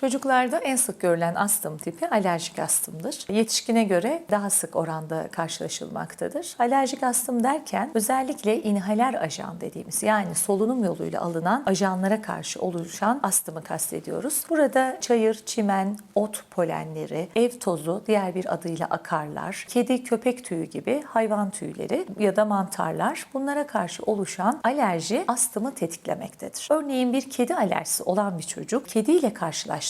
Çocuklarda en sık görülen astım tipi alerjik astımdır. Yetişkine göre daha sık oranda karşılaşılmaktadır. Alerjik astım derken özellikle inhaler ajan dediğimiz yani solunum yoluyla alınan ajanlara karşı oluşan astımı kastediyoruz. Burada çayır, çimen, ot polenleri, ev tozu, diğer bir adıyla akarlar, kedi, köpek tüyü gibi hayvan tüyleri ya da mantarlar bunlara karşı oluşan alerji astımı tetiklemektedir. Örneğin bir kedi alerjisi olan bir çocuk kediyle karşılaştığında,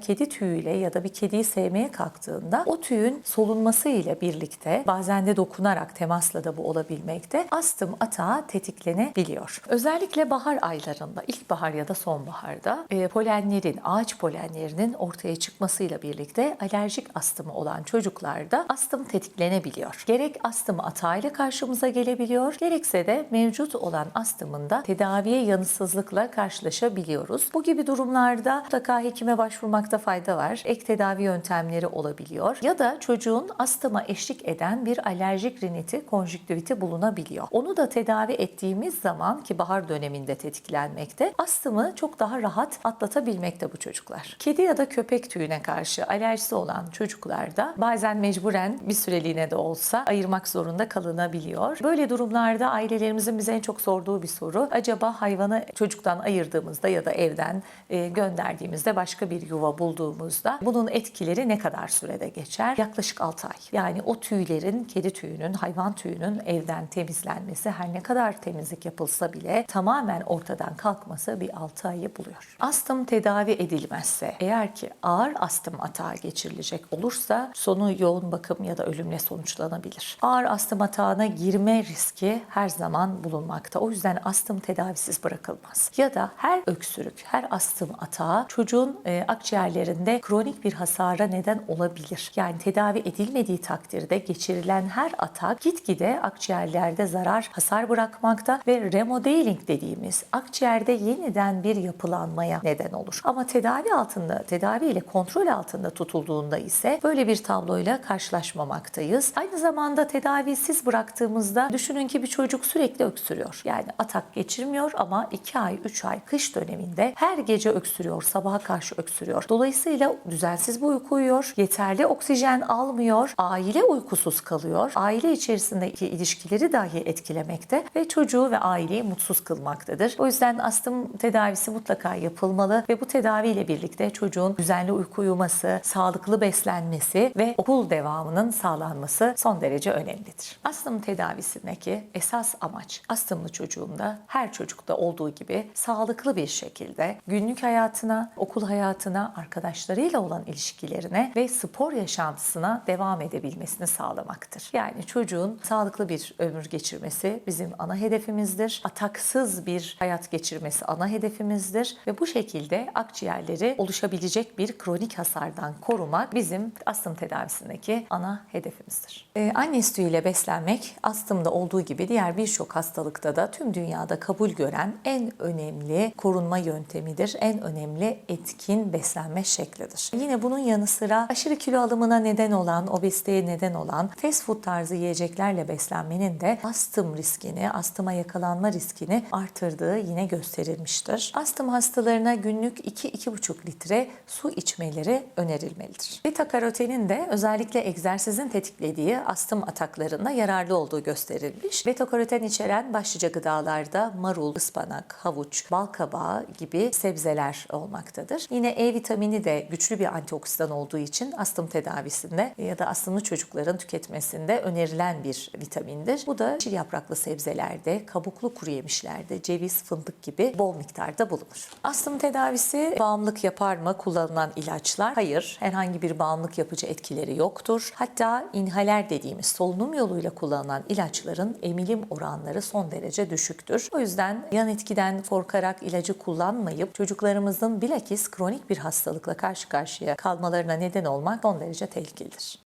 kedi tüyüyle ya da bir kediyi sevmeye kalktığında o tüyün solunması ile birlikte bazen de dokunarak temasla da bu olabilmekte astım atağı tetiklenebiliyor. Özellikle bahar aylarında, ilkbahar ya da sonbaharda e, polenlerin, ağaç polenlerinin ortaya çıkmasıyla birlikte alerjik astımı olan çocuklarda astım tetiklenebiliyor. Gerek astım atağıyla karşımıza gelebiliyor, gerekse de mevcut olan astımın da tedaviye yanıtsızlıkla karşılaşabiliyoruz. Bu gibi durumlarda mutlaka hekime başvurmakta fayda var. Ek tedavi yöntemleri olabiliyor. Ya da çocuğun astıma eşlik eden bir alerjik riniti, konjüktiviti bulunabiliyor. Onu da tedavi ettiğimiz zaman ki bahar döneminde tetiklenmekte, astımı çok daha rahat atlatabilmekte bu çocuklar. Kedi ya da köpek tüyüne karşı alerjisi olan çocuklarda bazen mecburen bir süreliğine de olsa ayırmak zorunda kalınabiliyor. Böyle durumlarda ailelerimizin bize en çok sorduğu bir soru. Acaba hayvanı çocuktan ayırdığımızda ya da evden gönderdiğimizde başka bir yuva bulduğumuzda bunun etkileri ne kadar sürede geçer? Yaklaşık 6 ay. Yani o tüylerin, kedi tüyünün, hayvan tüyünün evden temizlenmesi her ne kadar temizlik yapılsa bile tamamen ortadan kalkması bir 6 ayı buluyor. Astım tedavi edilmezse eğer ki ağır astım atağı geçirilecek olursa sonu yoğun bakım ya da ölümle sonuçlanabilir. Ağır astım atağına girme riski her zaman bulunmakta. O yüzden astım tedavisiz bırakılmaz. Ya da her öksürük, her astım atağı çocuğun e, akciğerlerinde kronik bir hasara neden olabilir. Yani tedavi edilmediği takdirde geçirilen her atak gitgide akciğerlerde zarar, hasar bırakmakta ve remodeling dediğimiz akciğerde yeniden bir yapılanmaya neden olur. Ama tedavi altında, tedavi ile kontrol altında tutulduğunda ise böyle bir tabloyla karşılaşmamaktayız. Aynı zamanda tedavisiz bıraktığımızda düşünün ki bir çocuk sürekli öksürüyor. Yani atak geçirmiyor ama 2 ay, 3 ay kış döneminde her gece öksürüyor, sabaha karşı öksürüyor. Dolayısıyla düzensiz bir uyku uyuyor, yeterli oksijen almıyor, aile uykusuz kalıyor, aile içerisindeki ilişkileri dahi etkilemekte ve çocuğu ve aileyi mutsuz kılmaktadır. O yüzden astım tedavisi mutlaka yapılmalı ve bu tedaviyle birlikte çocuğun düzenli uyku uyuması, sağlıklı beslenmesi ve okul devamının sağlanması son derece önemlidir. Astım tedavisindeki esas amaç astımlı çocuğunda her çocukta olduğu gibi sağlıklı bir şekilde günlük hayatına, okul hayatına, arkadaşlarıyla olan ilişkilerine ve spor yaşantısına devam edebilmesini sağlamaktır. Yani çocuğun sağlıklı bir ömür geçirmesi bizim ana hedefimizdir. Ataksız bir hayat geçirmesi ana hedefimizdir ve bu şekilde akciğerleri oluşabilecek bir kronik hasardan korumak bizim astım tedavisindeki ana hedefimizdir. Ee, anne sütüyle beslenmek astımda olduğu gibi diğer birçok hastalıkta da tüm dünyada kabul gören en önemli korunma yöntemidir. En önemli etkin beslenme şeklidir. Yine bunun yanı sıra aşırı kilo alımına neden olan, obeziteye neden olan fast food tarzı yiyeceklerle beslenmenin de astım riskini, astıma yakalanma riskini artırdığı yine gösterilmiştir. Astım hastalarına günlük 2-2,5 litre su içmeleri önerilmelidir. Beta karotenin de özellikle egzersizin tetiklediği astım ataklarında yararlı olduğu gösterilmiş. Beta karoten içeren başlıca gıdalarda marul, ıspanak, havuç, bal kabağı gibi sebzeler olmaktadır. Yine E vitamini de güçlü bir antioksidan olduğu için astım tedavisinde ya da astımlı çocukların tüketmesinde önerilen bir vitamindir. Bu da çil yapraklı sebzelerde, kabuklu kuru yemişlerde, ceviz, fındık gibi bol miktarda bulunur. Astım tedavisi bağımlılık yapar mı kullanılan ilaçlar? Hayır, herhangi bir bağımlılık yapıcı etkileri yoktur. Hatta inhaler dediğimiz solunum yoluyla kullanılan ilaçların emilim oranları son derece düşüktür. O yüzden yan etkiden korkarak ilacı kullanmayıp çocuklarımızın bilakis kronik bir hastalıkla karşı karşıya kalmalarına neden olmak son derece tehlikelidir.